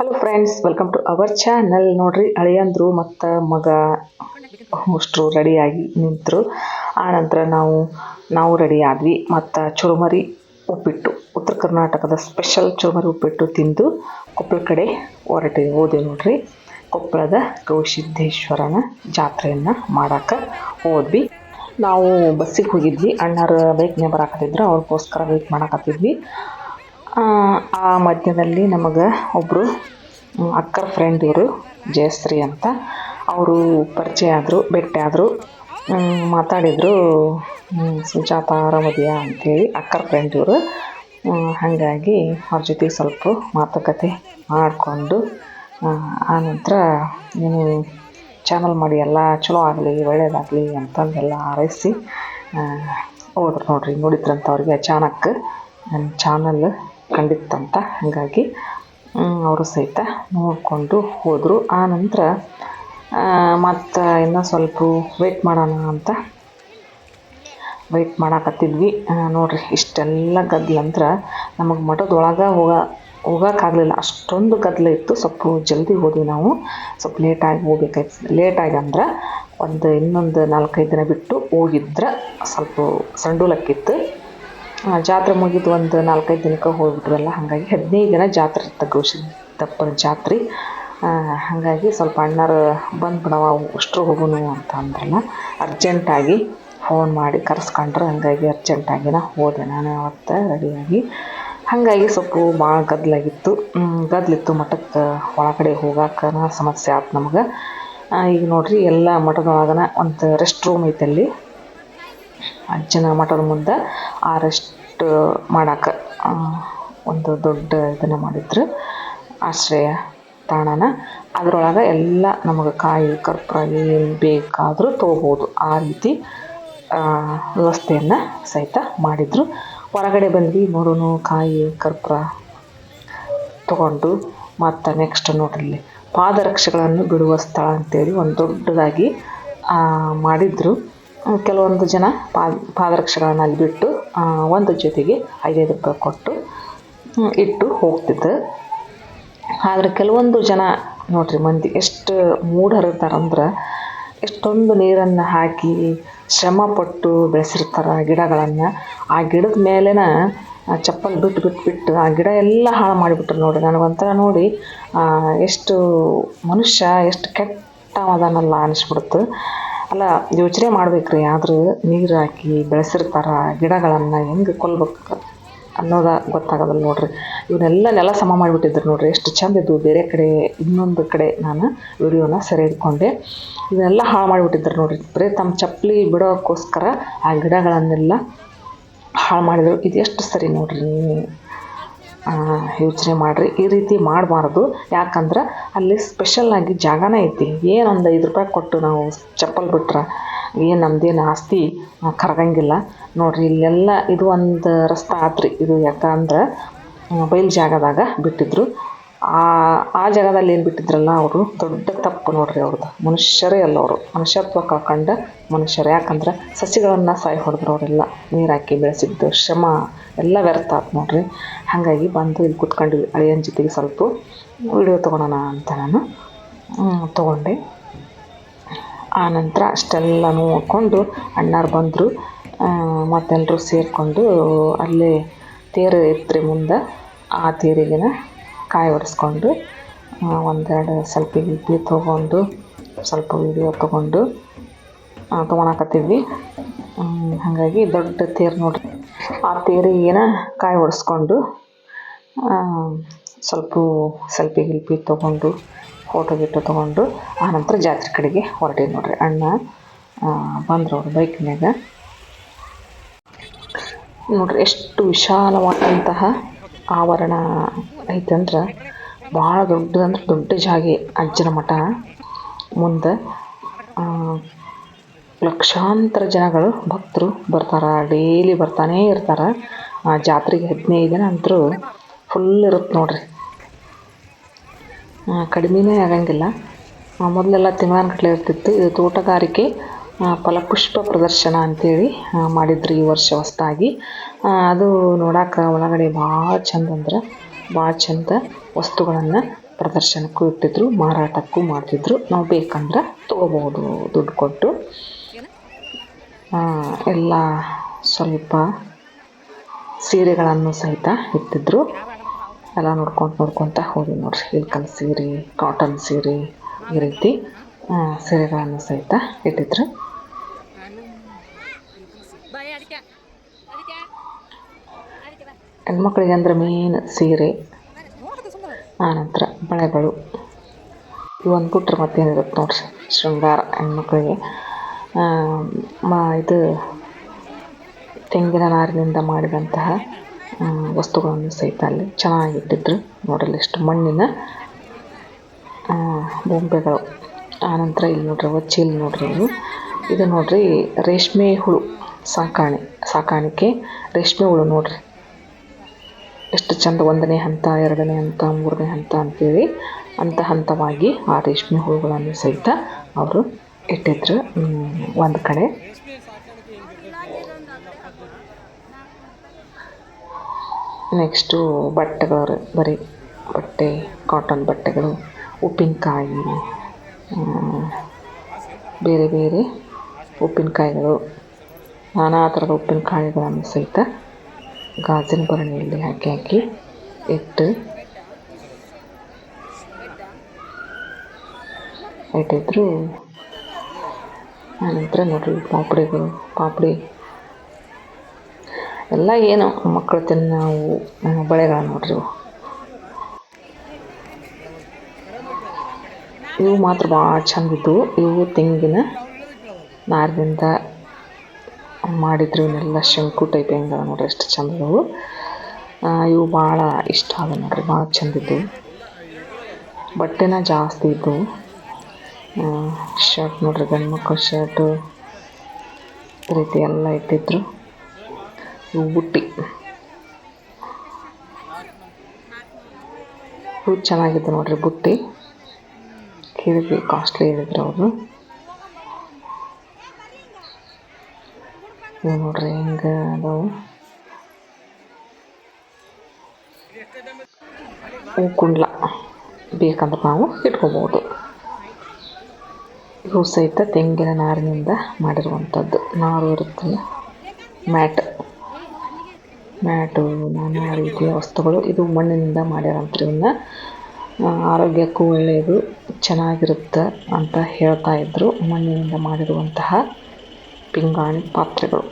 Hello friends welcome to our channel ನೋಡ್ರಿ, ಅಳಿಯಂದ್ರು ಮತ್ತು ಮಗ ಅಷ್ಟು ರೆಡಿಯಾಗಿ ನಿಂತರು. ಆನಂತರ ನಾವು ನಾವು ರೆಡಿ ಆದ್ವಿ. ಮತ್ತು ಚುರುಮರಿ ಉಪ್ಪಿಟ್ಟು, ಉತ್ತರ ಕರ್ನಾಟಕದ ಸ್ಪೆಷಲ್ ಚುರುಮರಿ ಉಪ್ಪಿಟ್ಟು ತಿಂದು ಕೊಪ್ಪಳ ಕಡೆ ಹೊರಟಿ ಹೋದೆ ನೋಡ್ರಿ, ಕೊಪ್ಪಳದ ಗವಿಸಿದ್ದೇಶ್ವರನ ಜಾತ್ರೆಯನ್ನು ಮಾಡಕ್ಕೆ ಹೋದ್ವಿ. ನಾವು ಬಸ್ಸಿಗೆ ಹೋಗಿದ್ವಿ. ಅಣ್ಣಾರು ಬೈಕ್ನೇ ಬರಾಕತ್ತಿದ್ರು, ಅವ್ರಿಗೋಸ್ಕರ ವೆಯ್ಟ್ ಮಾಡಕತ್ತಿದ್ವಿ. ಆ, ಮಧ್ಯದಲ್ಲಿ ನಮಗೆ ಒಬ್ಬರು ಅಕ್ಕರ ಫ್ರೆಂಡ್ ಇವರು ಜಯಶ್ರೀ ಅಂತ. ಅವರು ಪರಿಚಯ ಆದರು ಭೇಟಿ ಆದರು ಮಾತಾಡಿದರು ಸುಜಾತ ಆರಾಮದಿಯಾ ಅಂತೇಳಿ ಅಕ್ಕರ ಫ್ರೆಂಡ್ ಇವರು. ಹಾಗಾಗಿ ಅವ್ರ ಜೊತೆ ಸ್ವಲ್ಪ ಮಾತುಕತೆ ಮಾಡಿಕೊಂಡು ಆನಂತರ ನೀನು ಚಾನಲ್ ಮಾಡಿ ಎಲ್ಲ ಚಲೋ ಆಗಲಿ ಒಳ್ಳೇದಾಗಲಿ ಅಂತಂದೆಲ್ಲ ಹಾರೈಸಿ ಹೋದ್ರು ನೋಡಿರಿ ನೋಡಿದ್ರಂತ ಅವ್ರಿಗೆ ಅಚಾನಕ್ ನನ್ನ ಚಾನಲ್ ಕಂಡಿತ್ತಂತ. ಹಾಗಾಗಿ ಅವರು ಸಹಿತ ನೋಡಿಕೊಂಡು ಹೋದರು. ಆ ನಂತರ ಮತ್ತು ಇನ್ನೂ ಸ್ವಲ್ಪ ವೆಯ್ಟ್ ಮಾಡೋಣ ಅಂತ ವೆಯ್ಟ್ ಮಾಡಾಕತ್ತಿದ್ವಿ. ನೋಡಿರಿ, ಇಷ್ಟೆಲ್ಲ ನಂತರ ನಮಗೆ ಮಠದೊಳಗೆ ಹೋಗ ಹೋಗೋಕ್ಕಾಗಲಿಲ್ಲ ಅಷ್ಟೊಂದು ಗದ್ದಲ ಇತ್ತು. ಸ್ವಲ್ಪ ಜಲ್ದಿ ಹೋದ್ವಿ ನಾವು. ಸ್ವಲ್ಪ ಲೇಟಾಗಿ ಹೋಗ್ಬೇಕಾಯ್ತು. ಲೇಟಾಗಿ ಅಂದ್ರೆ ಒಂದು ಇನ್ನೊಂದು ನಾಲ್ಕೈದು ದಿನ ಬಿಟ್ಟು ಹೋಗಿದ್ರೆ. ಸ್ವಲ್ಪ ಸಂಡೂಲಕ್ಕಿತ್ತು. ಜಾತ್ರೆ ಮುಗಿದು ಒಂದು ನಾಲ್ಕೈದು ದಿನಕ್ಕೆ ಹೋಗಿಬಿಟ್ರಲ್ಲ ಹಾಗಾಗಿ ಹದಿನೈದು ದಿನ ಜಾತ್ರೆ ಇತ್ತು ಗೌಸಿದ್ದಪ್ಪನ ಜಾತ್ರೆ. ಹಾಗಾಗಿ ಸ್ವಲ್ಪ ಅಣ್ಣರು ಬಂದು ಬಿಡವ ಅಷ್ಟರು ಹೋಗುನು ಅಂತ ಅಂದ್ರಲ್ಲ, ಅರ್ಜೆಂಟಾಗಿ ಫೋನ್ ಮಾಡಿ ಕರೆಸ್ಕೊಂಡ್ರು, ಹಾಗಾಗಿ ಅರ್ಜೆಂಟಾಗಿನ ಹೋದೆ. ನಾನು ಅವತ್ತು ರೆಡಿಯಾಗಿ ಹಾಗಾಗಿ ಸ್ವಲ್ಪ ಭಾಳ ಗದ್ದಲಾಗಿತ್ತು. ಗದ್ದಲಿತ್ತು, ಮಠಕ್ಕೆ ಒಳಗಡೆ ಹೋಗಾಕನ ಸಮಸ್ಯೆ ಆಯ್ತು ನಮಗೆ. ಈಗ ನೋಡ್ರಿ, ಎಲ್ಲ ಮಠದೊಳಗನ ಒಂದು ರೆಸ್ಟ್ ರೂಮ್ ಐತಲ್ಲಿ ಅಜ್ಜನ ಮಠದ ಮುಂದೆ ಆ ರೆಸ್ಟ್ ಮಾಡಕ್ಕೆ ಒಂದು ದೊಡ್ಡ ಇದನ್ನು ಮಾಡಿದ್ರು, ಆಶ್ರಯ ತಾಣನ. ಅದರೊಳಗೆ ಎಲ್ಲ ನಮಗೆ ಕಾಯಿ, ಕರ್ಪೂರ ಏನು ಬೇಕಾದರೂ ತೊಗೋಬೋದು. ಆ ರೀತಿ ವ್ಯವಸ್ಥೆಯನ್ನು ಸಹಿತ ಮಾಡಿದರು. ಹೊರಗಡೆ ಬಂದ್ವಿ ನೋಡೋಣ ಕಾಯಿ, ಕರ್ಪೂರ ತಗೊಂಡು, ಮತ್ತು ನೆಕ್ಸ್ಟ್ ನೋಡ್ರಿ, ಪಾದರಕ್ಷೆಗಳನ್ನು ಬಿಡುವ ಸ್ಥಳ ಅಂತೇಳಿ ಒಂದು ದೊಡ್ಡದಾಗಿ ಮಾಡಿದರು. ಕೆಲವೊಂದು ಜನ ಪಾದ ಪಾದರಕ್ಷೆಗಳನ್ನ ಅಲ್ಲಿ ಬಿಟ್ಟು ಒಂದು ಜೊತೆಗೆ ಐದೈದು ರೂಪಾಯಿ ಕೊಟ್ಟು ಇಟ್ಟು ಹೋಗ್ತಿದ್ದು ಆದರೆ ಕೆಲವೊಂದು ಜನ, ನೋಡ್ರಿ ಮಂದಿ ಎಷ್ಟು ಮೂಢರಿರ್ತಾರಂದ್ರೆ ಎಷ್ಟೊಂದು ನೀರನ್ನು ಹಾಕಿ ಶ್ರಮಪಟ್ಟು ಬೆಳೆಸಿರ್ತಾರೆ ಗಿಡಗಳನ್ನು. ಆ ಗಿಡದ ಮೇಲೆನ ಚಪ್ಪಲ್ ಬಿಟ್ಟು ಬಿಟ್ಟು ಬಿಟ್ಟು ಆ ಗಿಡ ಎಲ್ಲ ಹಾಳು ಮಾಡಿಬಿಟ್ರು ನೋಡಿ ನನಗೊಂಥರ ನೋಡಿ ಎಷ್ಟು ಮನುಷ್ಯ ಎಷ್ಟು ಕೆಟ್ಟ ಅದನ್ನೆಲ್ಲ ಅನಿಸ್ಬಿಡ್ತು. ಅಲ್ಲ ಯೋಚನೆ ಮಾಡ್ಬೇಕ್ರಿ. ಆದರೂ ನೀರು ಹಾಕಿ ಬೆಳೆಸಿರ್ತಾರೆ ಗಿಡಗಳನ್ನು ಹೆಂಗೆ ಕೊಲ್ಬೇಕು ಅನ್ನೋದ ಗೊತ್ತಾಗೋದಿಲ್ಲ ನೋಡ್ರಿ. ಇವನ್ನೆಲ್ಲ ನೆಲ ಸಮ ಮಾಡಿಬಿಟ್ಟಿದ್ರು ನೋಡ್ರಿ. ಎಷ್ಟು ಚಂದ ಇದ್ವು. ಬೇರೆ ಕಡೆ, ಇನ್ನೊಂದು ಕಡೆ ನಾನು ವಿಡಿಯೋನ ಸೆರೆ ಹಿಡ್ಕೊಂಡೆ. ಇವನ್ನೆಲ್ಲ ಹಾಳು ಮಾಡಿಬಿಟ್ಟಿದ್ರು ನೋಡ್ರಿ. ಬರೀ ತಮ್ಮ ಚಪ್ಪಲಿ ಬಿಡೋಕ್ಕೋಸ್ಕರ ಆ ಗಿಡಗಳನ್ನೆಲ್ಲ ಹಾಳು ಮಾಡಿದ್ರು. ಇದು ಎಷ್ಟು ಸರಿ ನೋಡ್ರಿ. ಯೋಚನೆ ಮಾಡಿರಿ. ಈ ರೀತಿ ಮಾಡಬಾರ್ದು. ಯಾಕಂದ್ರೆ ಅಲ್ಲಿ ಸ್ಪೆಷಲ್ಲಾಗಿ ಜಾಗನೇ ಐತಿ. ಏನೊಂದು ಐದು ರೂಪಾಯಿ ಕೊಟ್ಟು ನಾವು ಚಪ್ಪಲ್ ಬಿಟ್ರೆ ಏನು ನಮ್ದೇನು ಆಸ್ತಿ ಕರಗಂಗಿಲ್ಲ. ನೋಡಿರಿ, ಇಲ್ಲೆಲ್ಲ ಇದು ಒಂದು ರಸ್ತೆ ಆತ್ರಿ. ಇದು ಯಾಕಂದ್ರೆ ಬಯಲು ಜಾಗದಾಗ ಬಿಟ್ಟಿದ್ರು. ಆ ಆ ಜಾಗದಲ್ಲಿ ಏನು ಬಿಟ್ಟಿದ್ರಲ್ಲ ಅವರು, ದೊಡ್ಡ ತಪ್ಪು ನೋಡ್ರಿ ಅವ್ರದ್ದು ಮನುಷ್ಯರೇ ಅಲ್ಲ ಅವರು. ಮನುಷ್ಯತ್ವ ಕಳ್ಕೊಂಡು ಮನುಷ್ಯರು. ಯಾಕಂದ್ರೆ ಸಸಿಗಳನ್ನು ಸಾಯಿ ಹೊಡೆದ್ರು ಅವರೆಲ್ಲ ನೀರು ಹಾಕಿ ಬೆಳೆಸಿದ್ದು ಶ್ರಮ. ಎಲ್ಲ ವ್ಯರ್ಥ ಆತು ನೋಡ್ರಿ. ಹಾಗಾಗಿ ಬಂದು ಇಲ್ಲಿ ಕುತ್ಕೊಂಡ್ವಿ ಅಳಿಯನ ಜೊತೆಗೆ ಸ್ವಲ್ಪ ವಿಡಿಯೋ ತೊಗೊಳೋಣ ಅಂತ ನಾನು ತೊಗೊಂಡೆ. ಆ ನಂತರ ಅಷ್ಟೆಲ್ಲ ನೋಡಿಕೊಂಡು ಅಣ್ಣಾರು ಬಂದರು. ಮತ್ತೆಲ್ಲರೂ ಸೇರಿಕೊಂಡು ಅಲ್ಲೇ ತೇರು ಇತ್ತು ಮುಂದೆ ಆ ತೇರಿಗೆನ ಕಾಯಿ ಒರೆಸ್ಕೊಂಡು ಒಂದೆರಡು ಸ್ವಲ್ಪ ಇಬ್ಬಿ ತೊಗೊಂಡು, ಸ್ವಲ್ಪ ವಿಡಿಯೋ ತೊಗೊಂಡು ತೊಗೊಳಕತ್ತಿದ್ವಿ ಹಾಗಾಗಿ ದೊಡ್ಡ ತೇರು ನೋಡ್ರಿ. ಆ ತೇರಿಗೆನ ಕಾಯಿ ಹೊಡೆಸ್ಕೊಂಡು ಸ್ವಲ್ಪ ಸೆಲ್ಫಿ ಗಿಲ್ಪಿ ತೊಗೊಂಡು ಫೋಟೋ ಗಿಟೋ ತೊಗೊಂಡು ಆನಂತರ ಜಾತ್ರೆ ಕಡೆಗೆ ಹೊರಟಿ ನೋಡ್ರಿ. ಅಣ್ಣ ಬಂದ್ರು ಅವ್ರ ಬೈಕ್ನ್ಯಾಗ ನೋಡ್ರಿ, ಎಷ್ಟು ವಿಶಾಲವಾದಂತಹ ಆವರಣ ಐತಂದ್ರೆ, ಭಾಳ ದೊಡ್ಡದಂದ್ರೆ ದೊಡ್ಡ ಜಾಗೆ ಅಜ್ಜನ ಮಠ. ಮುಂದೆ ಲಕ್ಷಾಂತರ ಜನಗಳು ಭಕ್ತರು ಬರ್ತಾರೆ ಡೈಲಿ ಬರ್ತಾನೆ ಇರ್ತಾರೆ. ಆ ಜಾತ್ರೆಗೆ ಹದಿನೈದು ದಿನ ಅಂತರೂ ಫುಲ್ ಇರುತ್ತೆ ನೋಡ್ರಿ. ಕಡಿಮೆನೇ ಆಗಂಗಿಲ್ಲ. ಮೊದಲೆಲ್ಲ ತಿಂಗಳಾನ್ಗಟ್ಲೆ ಇರ್ತಿತ್ತು. ಇದು ತೋಟಗಾರಿಕೆ ಫಲಪುಷ್ಪ ಪ್ರದರ್ಶನ ಅಂತೇಳಿ ಮಾಡಿದ್ರು ಈ ವರ್ಷ ಹೊಸದಾಗಿ. ಅದು ನೋಡೋಕೆ ಒಳಗಡೆ ಭಾಳ ಚಂದ ಅಂದ್ರೆ, ಭಾಳ ಚಂದ ವಸ್ತುಗಳನ್ನು ಪ್ರದರ್ಶನಕ್ಕೂ ಇಟ್ಟಿದ್ರು, ಮಾರಾಟಕ್ಕೂ ಮಾಡ್ತಿದ್ರು. ನಾವು ಬೇಕಂದ್ರೆ ತೊಗೋಬೋದು, ದುಡ್ಡು ಕೊಟ್ಟು. ಎಲ್ಲ ಸ್ವಲ್ಪ ಸೀರೆಗಳನ್ನು ಸಹಿತ ಇಟ್ಟಿದ್ರು. ಎಲ್ಲ ನೋಡ್ಕೊಂಡು ನೋಡ್ಕೊತ ಹೋಗಿ ನೋಡ್ರಿ. ಇಳ್ಕಲ್ ಸೀರೆ ಕಾಟನ್ ಸೀರೆ ಈ ರೀತಿ ಸೀರೆಗಳನ್ನು ಸಹಿತ ಇಟ್ಟಿದ್ರು. ಹೆಣ್ಮಕ್ಳಿಗೆ ಅಂದ್ರೆ ಮೇನ್ ಸೀರೆ ಆನಂತರ ಬಳೆಗಳು. ಇವೊಂದು ಬಿಟ್ರೆ ಮತ್ತೇನಿರುತ್ತೆ ನೋಡ್ರಿ. ಶೃಂಗಾರ ಹೆಣ್ಮಕ್ಳಿಗೆ. ಮ, ಇದು ತೆಂಗಿನ ನಾರಿನಿಂದ ಮಾಡಿದಂತಹ ವಸ್ತುಗಳನ್ನು ಸಹಿತ ಅಲ್ಲಿ ಚೆನ್ನಾಗಿ ಇಟ್ಟಿದ್ರು ನೋಡಲು ಎಷ್ಟು ಮಣ್ಣಿನ ಬೊಂಬೆಗಳು. ಆನಂತರ ಇಲ್ಲಿ ನೋಡ್ರಿ ಚೀಲ ನೋಡ್ರಿ ಇದು ಇದು ನೋಡ್ರಿ, ರೇಷ್ಮೆ ಹುಳು ಸಾಕಾಣೆ, ಸಾಕಾಣಿಕೆ. ರೇಷ್ಮೆ ಹುಳು ನೋಡ್ರಿ. ಎಷ್ಟು ಚಂದ ಒಂದನೇ ಹಂತ, ಎರಡನೇ ಹಂತ, ಮೂರನೇ ಹಂತ ಅಂತೇಳಿ, ಹಂತ ಹಂತವಾಗಿ ಆ ರೇಷ್ಮೆ ಹುಳುಗಳನ್ನು ಸಹಿತ ಅವರು ಇಟ್ಟಿದ್ರು ಒಂದು ಕಡೆ. ನೆಕ್ಸ್ಟು ಬಟ್ಟೆಗಳು ಬರೀ ಬಟ್ಟೆ ಕಾಟನ್ ಬಟ್ಟೆಗಳು, ಉಪ್ಪಿನಕಾಯಿ ಬೇರೆ ಬೇರೆ ಉಪ್ಪಿನಕಾಯಿಗಳು, ನಾನಾ ಥರದ ಉಪ್ಪಿನಕಾಯಿಗಳನ್ನು ಸಹಿತ ಗಾಜಿನ ಭರಣಿಯಲ್ಲಿ ಹಾಕಿ ಹಾಕಿ ಇಟ್ಟು ಇಟ್ಟಿದ್ರು. ಆನಂತರ ನೋಡಿರಿ ಪಾಪಡಿಗಳು ಪಾಪಡಿ. ಎಲ್ಲ ಏನು ಮಕ್ಕಳು ತಿನ್ನೋ ಬಳೆಗಳು ನೋಡ್ರಿ ಇವು. ಮಾತ್ರ ಭಾಳ ಚಂದ ಇದ್ದವು ಇವು ತೆಂಗಿನ ನಾರಿನಿಂದ ಮಾಡಿದ್ರು ಇವನ್ನೆಲ್ಲ ಶಂಕು ಟೈಪ್ ಹೆಂಗೆ ನೋಡ್ರಿ ಎಷ್ಟು ಚಂದ ಇವು ಇವು ಭಾಳ ಇಷ್ಟ ಆದ ನೋಡ್ರಿ, ಭಾಳ ಚಂದ ಇದ್ದವು ಬಟ್ಟೆನ ಜಾಸ್ತಿ ಇದ್ದವು ಶರ್ಟ್ ನೋಡ್ರಿ ಗಂಡು ಮಕ್ಕಳ ಶರ್ಟು ರೀತಿ ಎಲ್ಲ ಇಟ್ಟಿದ್ರು. ಬುಟ್ಟಿ. ಇವು ಚೆನ್ನಾಗಿದ್ದು ನೋಡ್ರಿ ಬುಟ್ಟಿ. ಕೇಳಿದ್ವಿ ಕಾಸ್ಟ್ಲಿ ಹೇಳಿದ್ರು ಅವರು ನೋಡ್ರಿ ಹೆಂಗೆ ಅದಾವು. ಹೂ ಕುಂಡ್ಲ. ಬೇಕಂದ್ರೆ ನಾವು ಇಟ್ಕೋಬೋದು. ಇವು ಸಹಿತ ತೆಂಗಿನ ನಾರಿನಿಂದ ಮಾಡಿರುವಂಥದ್ದು. ನಾರು ಇರುತ್ತಲ್ಲ. ಮ್ಯಾಟ್. ಮ್ಯಾಟು, ನಾನಾ ರೀತಿಯ ವಸ್ತುಗಳು. ಇದು ಮಣ್ಣಿನಿಂದ ಮಾಡ್ಯಾರಂತ್ರಿ ಇವನ್ನ ಆರೋಗ್ಯಕ್ಕೂ ಒಳ್ಳೆಯದು, ಚೆನ್ನಾಗಿರುತ್ತೆ ಅಂತ ಹೇಳ್ತಾ ಇದ್ದರು ಮಣ್ಣಿನಿಂದ ಮಾಡಿರುವಂತಹ ಪಿಂಗಾಣಿ ಪಾತ್ರೆಗಳು.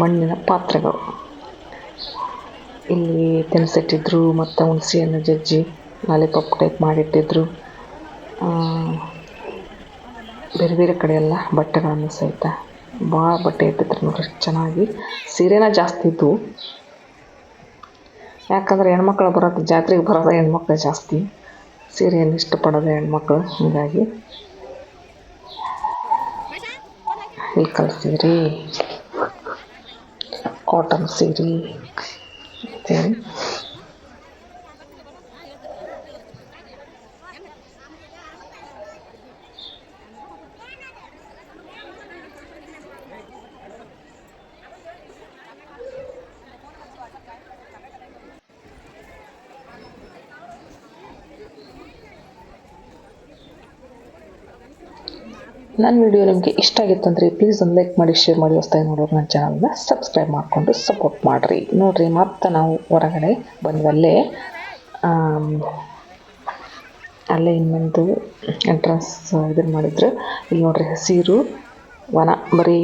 ಮಣ್ಣಿನ ಪಾತ್ರೆಗಳು. ಇಲ್ಲಿ ತಿನ್ಸಿಟ್ಟಿದ್ರು, ಮತ್ತು ಹುಣಸೆಹಣ್ಣು ಜಜ್ಜಿ, ಲಾಲಿಪಾಪ್ ಟೈಪ್ ಮಾಡಿಟ್ಟಿದ್ರು. ಬೇರೆ ಬೇರೆ ಕಡೆ ಎಲ್ಲ ಬಟ್ಟೆಗಳನ್ನು ಸಹಿತ ಭಾಳ ಬಟ್ಟೆ ಇಟ್ಟಿದ್ರು ನೋಡ್ರಿ ಚೆನ್ನಾಗಿ ಸೀರೆನ ಜಾಸ್ತಿ ಇದ್ದವು ಯಾಕಂದ್ರೆ ಹೆಣ್ಮಕ್ಳು ಬರೋದು, ಜಾತ್ರೆಗೆ ಬರೋದು ಹೆಣ್ಮಕ್ಳು ಜಾಸ್ತಿ. ಸೀರೆಯನ್ನು ಇಷ್ಟಪಡೋದು ಹೆಣ್ಮಕ್ಳು, ಹೀಗಾಗಿ. ಕಲ್ ಸೀರೆ ಕಾಟನ್ ಸೀರೆ ಅಂತೇಳಿ ನನ್ನ ವಿಡಿಯೋ ನಿಮಗೆ ಇಷ್ಟ ಆಗಿತ್ತು ಅಂದರೆ ಪ್ಲೀಸ್ ಒಂದು ಲೈಕ್ ಮಾಡಿ ಶೇರ್ ಮಾಡಿ ಹೊಸ್ತಾಯಿ ನೋಡೋರು ನನ್ನ ಚಾನಲ್ನ ಸಬ್ಸ್ಕ್ರೈಬ್ ಮಾಡಿಕೊಂಡು ಸಪೋರ್ಟ್ ಮಾಡಿರಿ. ನೋಡಿರಿ, ಮತ್ತೆ ನಾವು ಹೊರಗಡೆ ಬಂದಲ್ಲೇ ಅಲ್ಲೇ ಇನ್ನೊಂದು ಎಂಟ್ರೆನ್ಸ್ ಇದನ್ನು ಮಾಡಿದ್ರು. ಇಲ್ಲಿ ನೋಡಿರಿ ಹಸಿರು ವನ, ಬರೀ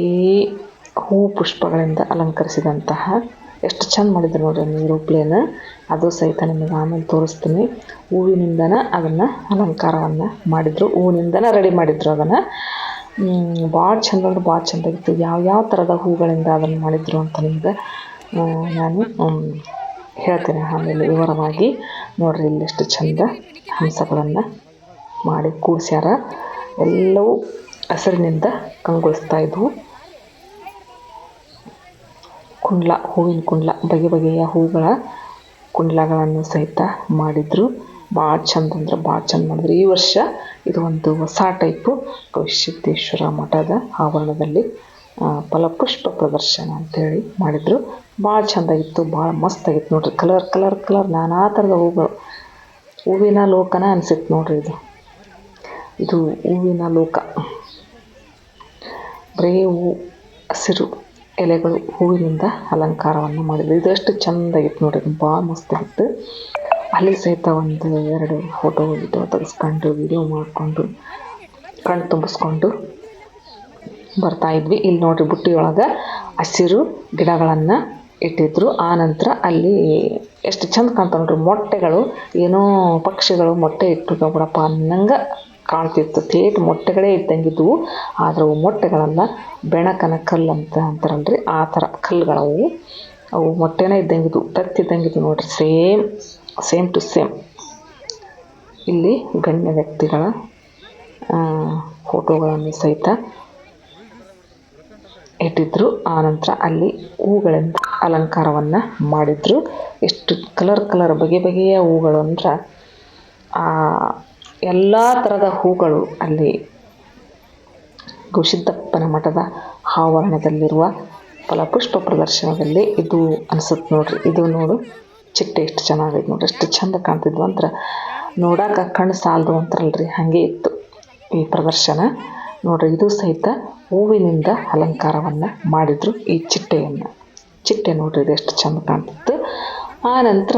ಹೂ ಪುಷ್ಪಗಳಿಂದ ಅಲಂಕರಿಸಿದಂತಹ ಎಷ್ಟು ಚೆಂದ ಮಾಡಿದ್ರು ನೋಡ್ರಿ ನೀರು ಪ್ಲೇನ್ ಅದು ಸಹಿತ ನಿಮಗೆ ಆಮೇಲೆ ತೋರಿಸ್ತೀನಿ. ಹೂವಿನಿಂದನ ಅದನ್ನು ಅಲಂಕಾರವನ್ನು ಮಾಡಿದರು, ಹೂವಿನಿಂದನೇ ರೆಡಿ ಮಾಡಿದ್ರು ಅದನ್ನು. ಭಾಳ ಚಂದ ಅಂದ್ರೆ ಭಾಳ ಇತ್ತು. ಯಾವ ಯಾವ ಥರದ ಹೂಗಳಿಂದ ಅದನ್ನು ಮಾಡಿದ್ರು ಅಂತ ನಿಮ್ಗೆ ನಾನು ಹೇಳ್ತೇನೆ ಆಮೇಲೆ ವಿವರವಾಗಿ. ನೋಡಿರಿ ಇಲ್ಲೆಷ್ಟು ಚಂದ ಹಂಸಗಳನ್ನು ಮಾಡಿ ಕೂಡಿಸ್ಯಾರ. ಎಲ್ಲವೂ ಹಸಿರಿನಿಂದ ಕಂಗೊಳಿಸ್ತಾ ಇದ್ವು. ಕುಂಡ್ಲ, ಹೂವಿನ ಕುಂಡ್ಲ, ಬಗೆ ಬಗೆಯ ಹೂಗಳ ಕುಂಡ್ಲಗಳನ್ನು ಸಹಿತ ಮಾಡಿದರು. ಭಾಳ ಚಂದ ಅಂದ್ರೆ ಭಾಳ ಚಂದ ಮಾಡಿದ್ರು. ಈ ವರ್ಷ ಇದು ಒಂದು ಹೊಸ ಟೈಪು ಗವಿಸಿದ್ದೇಶ್ವರ ಮಠದ ಆವರಣದಲ್ಲಿ ಫಲಪುಷ್ಪ ಪ್ರದರ್ಶನ ಅಂತೇಳಿ ಮಾಡಿದರು. ಭಾಳ ಚಂದಾಗಿತ್ತು ಭಾಳ ಮಸ್ತಾಗಿತ್ತು ನೋಡ್ರಿ. ಕಲರ್ ಕಲರ್ ಕಲರ್ ನಾನಾ ಥರದ ಹೂಗಳು. ಹೂವಿನ ಲೋಕನ ಅನಿಸಿತ್ತು ನೋಡ್ರಿ ಇದು. ಇದು ಹೂವಿನ ಲೋಕ. ಬರೀ ಹೂ, ಹಸಿರು ಎಲೆಗಳು ಹೂವಿನಿಂದ ಅಲಂಕಾರವನ್ನು ಮಾಡಿದ್ರು. ಇದಷ್ಟು ಚಂದಾಗಿತ್ತು ನೋಡ್ರಿ. ಭಾಳ ಮಸ್ತ್ ಆಗಿತ್ತು. ಅಲ್ಲಿ ಸಹಿತ ಒಂದು ಎರಡು ಫೋಟೋ ವಿಡಿಯೋ ತೆಗೆಸ್ಕೊಂಡು ವಿಡಿಯೋ ಮಾಡಿಕೊಂಡು, ಕಣ್ಣು ತುಂಬಿಸ್ಕೊಂಡು ಬರ್ತಾ ಇದ್ವಿ. ಇಲ್ಲಿ ನೋಡ್ರಿ ಬುಟ್ಟಿ ಒಳಗೆ ಹಸಿರು ಗಿಡಗಳನ್ನು ಇಟ್ಟಿದ್ರು. ಆ ನಂತರ ಅಲ್ಲಿ ಎಷ್ಟು ಚಂದ ಕಾಣ್ತಾವೆ ನೋಡ್ರಿ. ಮೊಟ್ಟೆಗಳು, ಏನೋ ಪಕ್ಷಿಗಳು ಮೊಟ್ಟೆ ಇಟ್ಟು ಬಿಡಪ್ಪ ಅನ್ನಂಗೆ ಕಾಣ್ತಿತ್ತು. ತೇಟ್ ಮೊಟ್ಟೆಗಳೇ ಇದ್ದಂಗಿದ್ವು ಆದರೆ ಅವು ಮೊಟ್ಟೆಗಳನ್ನು ಬೆಣಕನ ಕಲ್ಲು ಅಂತ ಅಂತಾರಲ್ರಿ. ಆ ಥರ ಕಲ್ಲುಗಳವು. ಅವು ಮೊಟ್ಟೆನೇ ಇದ್ದಂಗಿದ್ವು ತತ್ತಿದ್ದಂಗಿದ್ವು ನೋಡ್ರಿ. ಸೇಮ್ ಸೇಮ್ ಟು ಸೇಮ್ ಇಲ್ಲಿ ಗಣ್ಯ ವ್ಯಕ್ತಿಗಳ ಫೋಟೋಗಳನ್ನು ಸಹಿತ ಇಟ್ಟಿದ್ರು. ಆನಂತರ ಅಲ್ಲಿ ಹೂಗಳಿಂದ ಅಲಂಕಾರವನ್ನು ಮಾಡಿದ್ರು. ಎಷ್ಟು ಕಲರ್ ಕಲರ್, ಬಗೆ ಬಗೆಯ ಹೂಗಳು ಅಂದ್ರೆ ಎಲ್ಲ ಥರದ ಹೂಗಳು ಅಲ್ಲಿ ಗುಶಿದ್ದಪ್ಪನ ಮಠದ ಆವರಣದಲ್ಲಿರುವ ಫಲಪುಷ್ಪ ಪ್ರದರ್ಶನದಲ್ಲಿ ಇದು ಅನ್ಸುತ್ತೆ ನೋಡ್ರಿ. ಇದು ನೋಡು. ಚಿಟ್ಟೆ ಎಷ್ಟು ಚೆನ್ನಾಗೈತೆ ನೋಡಿ. ಎಷ್ಟು ಚಂದ ಕಾಣ್ತಿದ್ವು ಅಂದ್ರೆ ನೋಡಾಕ ಕಣ್ಣು ಸಾಲದು ಅಂತಾರಲ್ರಿ. ಹಾಗೆ ಇತ್ತು ಈ ಪ್ರದರ್ಶನ. ನೋಡ್ರಿ, ಇದು ಸಹಿತ ಹೂವಿನಿಂದ ಅಲಂಕಾರವನ್ನು ಮಾಡಿದ್ರು ಈ ಚಿಟ್ಟೆಯನ್ನು. ಚಿಟ್ಟೆ ನೋಡ್ರಿ, ಇದು ಎಷ್ಟು ಚಂದ ಕಾಣ್ತಿತ್ತು. ಆ ನಂತರ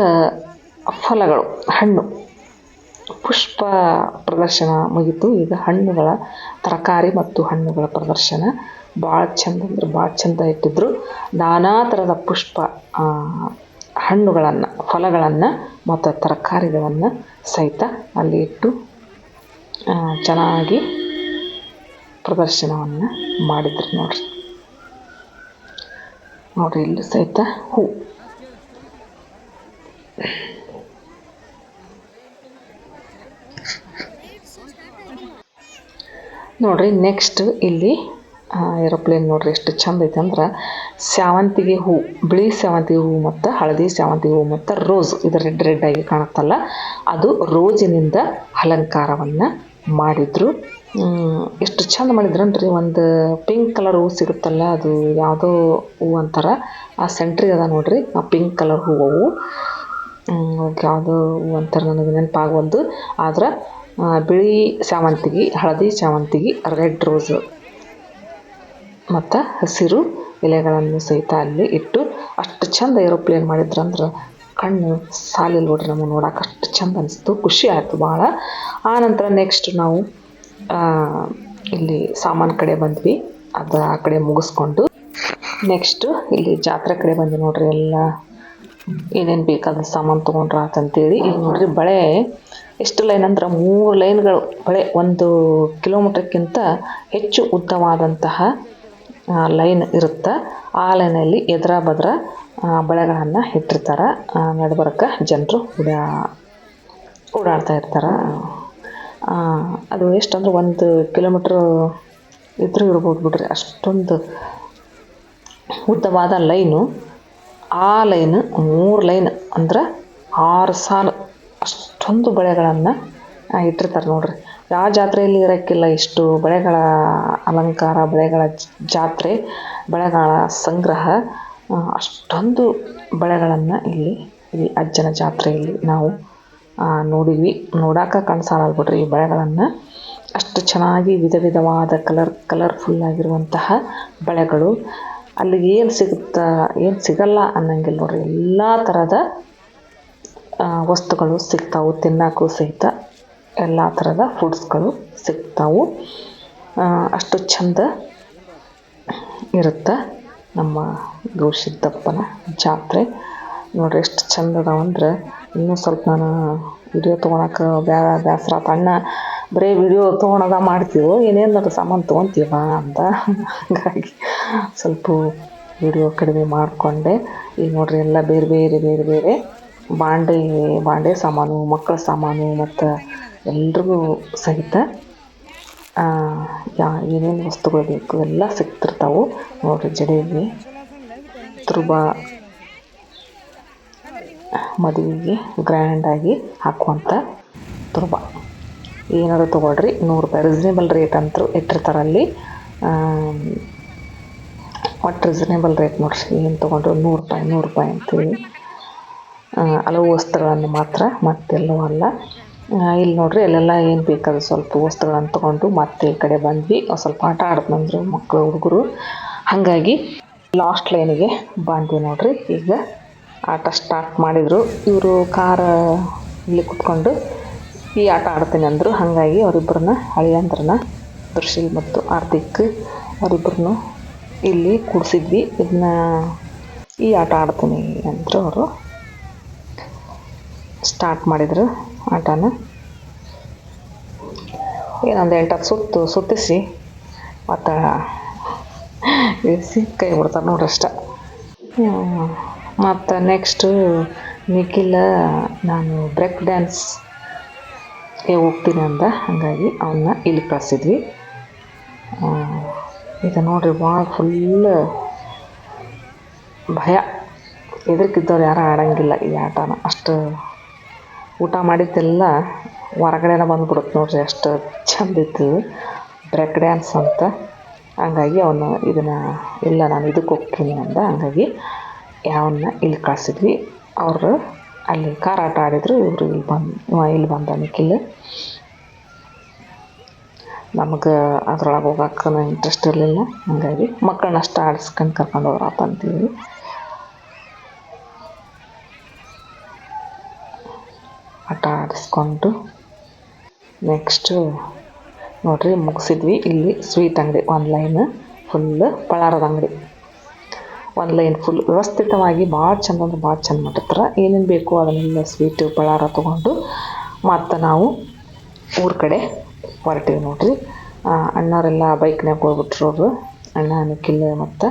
ಫಲಗಳು, ಹಣ್ಣು. ಪುಷ್ಪ ಪ್ರದರ್ಶನ ಮುಗೀತು. ಈಗ ಹಣ್ಣುಗಳ ತರಕಾರಿ ಮತ್ತು ಹಣ್ಣುಗಳ ಪ್ರದರ್ಶನ. ಭಾಳ ಚಂದ ಅಂದ್ರೆ ಭಾಳ ಚಂದ ಇಟ್ಟಿದ್ರು. ನಾನಾ ಥರದ ಪುಷ್ಪ ಹಣ್ಣುಗಳನ್ನು ಫಲಗಳನ್ನು ಮತ್ತು ತರಕಾರಿಗಳನ್ನು ಸಹಿತ ಅಲ್ಲಿ ಇಟ್ಟು ಚೆನ್ನಾಗಿ ಪ್ರದರ್ಶನವನ್ನು ಮಾಡಿದ್ರು ನೋಡ್ರಿ. ನೋಡ್ರಿ, ಇಲ್ಲಿ ಸಹಿತ ಹೂ. ನೋಡ್ರಿ ನೆಕ್ಸ್ಟ್ ಇಲ್ಲಿ ಏರೋಪ್ಲೇನ್ ನೋಡ್ರಿ ಎಷ್ಟು ಚಂದ ಐತೆ ಅಂದ್ರೆ ಸೇವಂತಿಗೆ ಹೂ, ಬಿಳಿ ಸೇವಂತಿಗೆ ಹೂ ಮತ್ತು ಹಳದಿ ಸೇವಂತಿಗೆ ಹೂ ಮತ್ತು ರೋಸ್ ಇದು ರೆಡ್ ರೆಡ್ ಆಗಿ ಕಾಣುತ್ತಲ್ಲ. ಅದು ರೋಜಿನಿಂದ ಅಲಂಕಾರವನ್ನು ಮಾಡಿದ್ರು. ಎಷ್ಟು ಚಂದ ಮಾಡಿದ್ರನ್ರಿ ಒಂದು ಪಿಂಕ್ ಕಲರ್ ಹೂ ಸಿಗುತ್ತಲ್ಲ ಅದು ಯಾವುದೋ ಹೂ ಅಂತಾರೆ, ಆ ಸೆಂಟ್ರಿಗೆ ಅದ ನೋಡ್ರಿ, ಆ ಪಿಂಕ್ ಕಲರ್ ಹೂವು ಯಾವುದೋ ಹೂ ಅಂತಾರೆ ನನಗೆ ನೆನಪಾಗವಲ್ದು ಆದ್ರೆ ಬಿಳಿ ಸೇವಂತಿಗೆ ಹಳದಿ ಸೇವಂತಿಗೆ ರೆಡ್ ರೋಸ್ ಮತ್ತು ಹಸಿರು ಎಲೆಗಳನ್ನು ಸಹಿತ ಅಲ್ಲಿ ಇಟ್ಟು ಅಷ್ಟು ಚಂದ ಏರೋಪ್ಲೇನ್ ಮಾಡಿದ್ರಂದ್ರೆ ಕಣ್ಣು ಸಾಲಿಲ್ಲ ನೋಡ್ರಿ ನಮಗೆ ನೋಡಕ್ಕೆ ಅಷ್ಟು ಚಂದ ಅನಿಸ್ತು, ಖುಷಿ ಆಯಿತು ಭಾಳ ಆನಂತರ ನೆಕ್ಸ್ಟ್ ನಾವು ಇಲ್ಲಿ ಸಾಮಾನು ಕಡೆ ಬಂದ್ವಿ, ಅದು ಆ ಕಡೆ ಮುಗಿಸ್ಕೊಂಡು. ನೆಕ್ಸ್ಟು ಇಲ್ಲಿ ಜಾತ್ರೆ ಕಡೆ ಬಂದ್ವಿ ನೋಡ್ರಿ ಎಲ್ಲ. ಏನೇನು ಬೇಕಾದ ಸಾಮಾನು ತೊಗೊಂಡ್ರ ಅಂತಂತೇಳಿ. ಇಲ್ಲಿ ನೋಡ್ರಿ ಬಳೆ, ಎಷ್ಟು ಲೈನ್ ಅಂದ್ರೆ ಮೂರು ಲೈನ್ಗಳು. ಬಳೆ ಒಂದು ಕಿಲೋಮೀಟ್ರ್ಕ್ಕಿಂತ ಹೆಚ್ಚು ಉದ್ದವಾದಂತಹ ಲೈನ್ ಇರುತ್ತೆ. ಆ ಲೈನಲ್ಲಿ ಎದುರ ಬದ್ರ ಬಳೆಗಳನ್ನು ಇಟ್ಟಿರ್ತಾರೆ. ನಡ್ಬರಕ್ಕೆ ಜನರು ಓಡಾ ಓಡಾಡ್ತಾ ಇರ್ತಾರೆ. ಅದು ಎಷ್ಟು ಅಂದ್ರೆ ಒಂದು ಕಿಲೋಮೀಟ್ರ್ ಇದ್ರೂ ಇರ್ಬೋದು ಬಿಡ್ರಿ. ಅಷ್ಟೊಂದು ಉದ್ದವಾದ ಲೈನು. ಆ ಲೈನ್ ಮೂರು ಲೈನ್ ಅಂದ್ರೆ ಆರು ಸಾಲು ಅಷ್ಟೊಂದು ಬಳೆಗಳನ್ನು ಇಟ್ಟಿರ್ತಾರೆ ನೋಡ್ರಿ. ಯಾವ ಜಾತ್ರೆಯಲ್ಲಿ ಇರೋಕ್ಕಿಲ್ಲ ಇಷ್ಟು ಬಳೆಗಳ ಅಲಂಕಾರ, ಬಳೆಗಳ ಜಾತ್ರೆ, ಬಳೆಗಳ ಸಂಗ್ರಹ. ಅಷ್ಟೊಂದು ಬಳೆಗಳನ್ನು ಇಲ್ಲಿ ಈ ಅಜ್ಜನ ಜಾತ್ರೆಯಲ್ಲಿ ನಾವು ನೋಡಿದ್ವಿ. ನೋಡಾಕ ಕಣ್ಣು ಈ ಬಳೆಗಳನ್ನು. ಅಷ್ಟು ಚೆನ್ನಾಗಿ ವಿಧ ವಿಧವಾದ ಕಲರ್ ಕಲರ್ಫುಲ್ ಆಗಿರುವಂತಹ ಬಳೆಗಳು. ಅಲ್ಲಿ ಏನು ಸಿಗುತ್ತಾ, ಏನು ಸಿಗಲ್ಲ ಅನ್ನಂಗಿಲ್ಲ ನೋಡ್ರಿ. ಎಲ್ಲ ಥರದ ವಸ್ತುಗಳು ಸಿಗ್ತಾವೆ ತಿನ್ನಕ್ಕೂ ಸಹಿತ. ಎಲ್ಲ ಥರದ ಫುಡ್ಸ್ಗಳು ಸಿಗ್ತಾವೆ. ಅಷ್ಟು ಚಂದ ಇರುತ್ತೆ ನಮ್ಮ ಗವಿಸಿದ್ದಪ್ಪನ ಜಾತ್ರೆ. ನೋಡ್ರಿ ಎಷ್ಟು ಚಂದ ಅದಾವಂದ್ರೆ ಇನ್ನೂ ಸ್ವಲ್ಪ ನಾನು ವಿಡಿಯೋ ತೊಗೊಳಕ್ಕೆ ಬ್ಯಾ ಬೇಸರ ಅಣ್ಣ ಬರೀ ವಿಡಿಯೋ ತೊಗೊಳೋದ ಮಾಡ್ತೀವೋ ಏನೇನಾದ್ರು ಸಾಮಾನು ತೊಗೊತೀವ ಅಂತ ಹಾಗಾಗಿ ಸ್ವಲ್ಪ ವಿಡಿಯೋ ಕಡಿಮೆ ಮಾಡಿಕೊಂಡೆ. ಈಗ ನೋಡ್ರಿ ಎಲ್ಲ ಬೇರೆ ಬೇರೆ ಬೇರೆ ಬೇರೆ ಬಾಂಡೆ ಬಾಂಡೆ ಸಾಮಾನು, ಮಕ್ಕಳ ಸಾಮಾನು ಮತ್ತು ಎಲ್ರಿಗೂ ಸಹಿತ ಯಾ, ಏನೇನು ವಸ್ತುಗಳು ಬೇಕು ಎಲ್ಲ ಸಿಗ್ತಿರ್ತಾವೆ. ನೋಡಿರಿ ಜಡೆಗೆ, ತುರುಬ, ಮದುವೆಗೆ ಗ್ರ್ಯಾಂಡಾಗಿ ಹಾಕುವಂಥ ತುರುಬ. ಏನಾದ್ರು ತೊಗೊಳ್ರಿ ನೂರು ರೂಪಾಯಿ ರೀಸನೇಬಲ್ ರೇಟ್ ಅಂತೂ ಇಟ್ಟಿರ್ತಾರಲ್ಲಿ ಒಟ್ಟು ರೀಸನೇಬಲ್ ರೇಟ್ ನೋಡ್ರಿ. ಏನು ತೊಗೊಂಡ್ರು? ನೂರು ರೂಪಾಯಿ ನೂರು ರೂಪಾಯಿ ಅಂತೇಳಿ. ಹಲವು ವಸ್ತುಗಳನ್ನು ಮಾತ್ರ ಮತ್ತೆಲ್ಲವೂ ಅಲ್ಲ. ಇಲ್ಲಿ ನೋಡ್ರಿ ಅಲ್ಲೆಲ್ಲ ಏನು ಬೇಕಾದ ಸ್ವಲ್ಪ ವಸ್ತುಗಳನ್ನು ತೊಗೊಂಡು ಮತ್ತೆ ಈ ಕಡೆ ಬಂದ್ವಿ. ಸ್ವಲ್ಪ ಆಟ ಆಡ್ತಂದ್ರು ಮಕ್ಕಳು ಹುಡುಗರು. ಹಾಗಾಗಿ ಲಾಸ್ಟ್ ಲೈನಿಗೆ ಬಂದ್ವಿ ನೋಡ್ರಿ. ಈಗ ಆಟ ಸ್ಟಾರ್ಟ್ ಮಾಡಿದರು. ಇವರು ಕಾರ ಇಲ್ಲಿ ಕುತ್ಕೊಂಡು ಈ ಆಟ ಆಡ್ತೀನಿ ಅಂದರು. ಹಾಗಾಗಿ ಅವರಿಬ್ಬರನ್ನ ಅಳಿಯಂದ್ರನ್ನ ದೃಶ್ಯ ಮತ್ತು ಹಾರ್ದಿಕ್ ಅವರಿಬ್ಬರನ್ನು ಇಲ್ಲಿ ಕೂಡಿಸಿದ್ವಿ. ಇದನ್ನ ಈ ಆಟ ಆಡ್ತೀನಿ ಅಂದರು ಅವರು. ಸ್ಟಾರ್ಟ್ ಮಾಡಿದರು ಆಟನ. ಏನೊಂದು ಎಂಟತ್ತು ಸುತ್ತು, ಸುತ್ತಿಸಿ, ಮತ್ತು ಇಳಿಸಿ ಕೈ ಬಿಡ್ತಾರೆ ನೋಡ್ರಿ ಅಷ್ಟ. ಮತ್ತು ನೆಕ್ಸ್ಟು ನಿಖಿಲ, ನಾನು ಬ್ರೇಕ್ ಡ್ಯಾನ್ಸ್ಗೆ ಹೋಗ್ತೀನಿ ಅಂದ. ಹಾಗಾಗಿ ಅವನ್ನ ಇಲ್ಲಿ ಕಳಿಸಿದ್ವಿ. ಈಗ ನೋಡ್ರಿ ಭಾಳ ಫುಲ್ ಭಯ. ಎದುರ್ಕಿದ್ದವ್ರು ಯಾರೂ ಆಡಂಗಿಲ್ಲ ಈ ಆಟನ. ಅಷ್ಟು ಊಟ ಮಾಡಿದ್ದೆಲ್ಲ ಹೊರಗಡೆನೇ ಬಂದ್ಬಿಡುತ್ತೆ ನೋಡಿರಿ, ಅಷ್ಟು ಚಂದ ಬ್ರೆಕ್ ಡ್ಯಾನ್ಸ್ ಅಂತ. ಹಂಗಾಗಿ ಅವನು ಇದನ್ನು, ಇಲ್ಲ, ನಾನು ಇದಕ್ಕೆ ಹೋಗ್ತೀನಿ ಅಂದ. ಹಂಗಾಗಿ ಯಾವನ್ನ ಇಲ್ಲಿ ಕಳಿಸಿದ್ವಿ. ಅವರು ಅಲ್ಲಿ ಕಾರಾಟ ಆಡಿದರು, ಇವರು ಇಲ್ಲಿ ಬಂದು ಇಲ್ಲಿ ಬಂದ ನಿಖಿಲ್ ನಮಗೆ ಅದ್ರೊಳಗೆ ಹೋಗೋಕೆ ಇಂಟ್ರೆಸ್ಟ್ ಇರಲಿಲ್ಲ. ಹಂಗಾಗಿ ಮಕ್ಕಳನ್ನ ಅಷ್ಟು ಆಡಿಸ್ಕೊಂಡು ಕರ್ಕೊಂಡು ಹೋಗ್ರಪ್ಪ ಅಂತೀವಿ. ಆಟ ಆಡಿಸ್ಕೊಂಡು ನೆಕ್ಸ್ಟು ನೋಡಿರಿ ಮುಗಿಸಿದ್ವಿ. ಇಲ್ಲಿ ಸ್ವೀಟ್ ಅಂಗಡಿ ಒಂದು ಲೈನ್ ಫುಲ್ ಪಳಾರದ ಅಂಗಡಿ. ಒಂದು ಲೈನ್ ಫುಲ್ ವ್ಯವಸ್ಥಿತವಾಗಿ ಭಾಳ ಚಂದ ಅಂದ್ರೆ ಭಾಳ ಚಂದ ಮಾಡಿರ್ತಾರೆ. ಏನೇನು ಬೇಕು ಅದನ್ನೆಲ್ಲ ಸ್ವೀಟು ಪಳಾರ ತೊಗೊಂಡು ಮತ್ತು ನಾವು ಊರ ಕಡೆ ಹೊರಟೀವಿ ನೋಡಿರಿ. ಅಣ್ಣವರೆಲ್ಲ ಬೈಕ್ನಾಗ ಹೋಗ್ಬಿಟ್ರು ಅವರು. ಅಣ್ಣ ನಿಖಿಲ್ ಮತ್ತು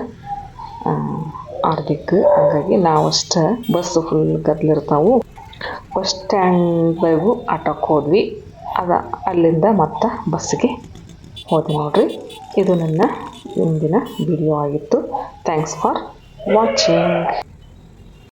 ಹಾರ್ದಿಕ್. ಹಾಗಾಗಿ ನಾವು ಅಷ್ಟೇ ಬಸ್ಸು ಫುಲ್ ಗದ್ಲಿರ್ತಾವು. ಬಸ್ ಸ್ಟ್ಯಾಂಡ್ವರೆಗೂ ಆಟೋಕ್ಕೆ ಹೋದ್ವಿ. ಅದ, ಅಲ್ಲಿಂದ ಮತ್ತೆ ಬಸ್ಸಿಗೆ ಹೋದೆ ನೋಡಿರಿ. ಇದು ನನ್ನ ಇಂದಿನ ವಿಡಿಯೋ ಆಗಿತ್ತು. Thanks for watching